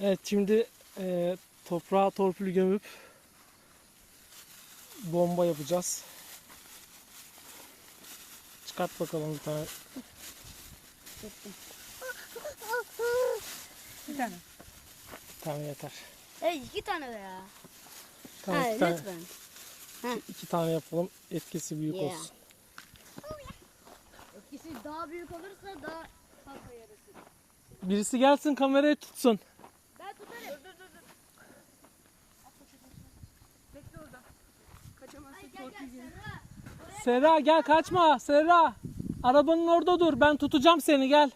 Evet şimdi e, toprağa torpil gömüp bomba yapacağız. Çıkart bakalım bir tane. Bir tane. Bir tane yeter. Evet iki tane ya. Tamam, ha, iki, tane, lütfen. iki tane yapalım. Etkisi büyük Yeah. olsun. Etkisi daha büyük olursa daha fazla yarısı. Birisi gelsin kamerayı tutsun. Ben tutarım. Dur dur dur. Bekle orada. Kaçamazsın torpil. Serra. Gel kaçma. Serra. Arabanın orada dur. Ben tutacağım seni gel.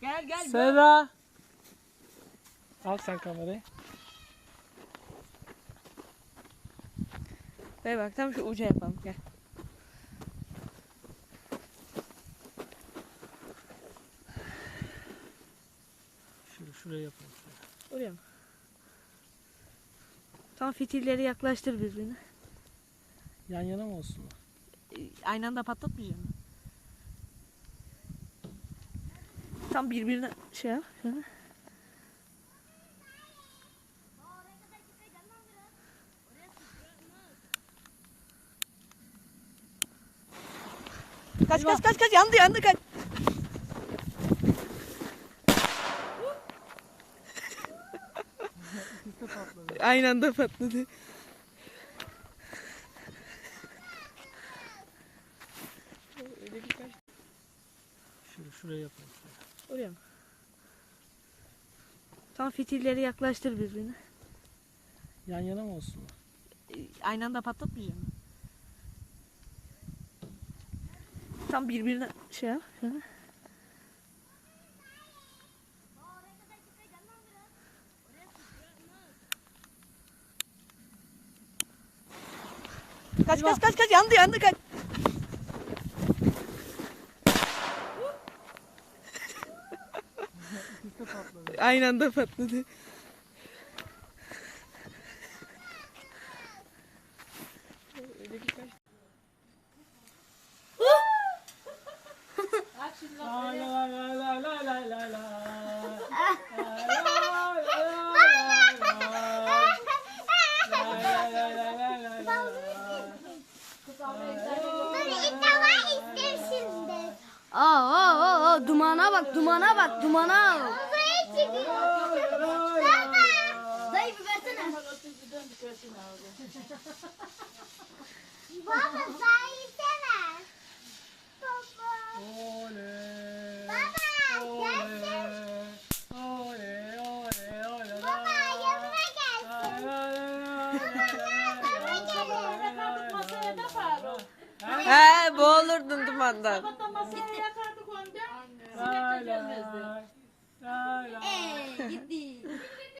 Gel gel. gel. Serra. Al sen kamerayı. Ver bak tam şu uca yapalım gel. Şuraya, şuraya yapalım. Oraya mı? Tam fitilleri yaklaştır birbirine. Yan yana mı olsunlar? Ee, Aynı anda patlatmayacağım. Tam birbirine şey yap. Kaç kaç kaç kaç yandı yandı kaç. Aynı anda patladı. Şuraya, yapalım. Oraya mı? Tam fitilleri yaklaştır birbirine. Yan yana mı olsunlar? Ee, Aynı anda patlatmayacağım. Tam birbirine şey yap. Şöyle. Kaç kaç kaç kaç yandı yandı kaç. Aynı anda patladı. Aa, aa, aa, dumana bak, dumana bak, dumana çekiyor. Baba. Dayı bir versene. Baba dayı sever. Baba. Oley. Baba. Oley. Oley. Oley. Oley. Baba yanıma gelsin. He boğulurdun dumandan. Kapattan masaya yakardık onu da. Sinek de gelmezdi.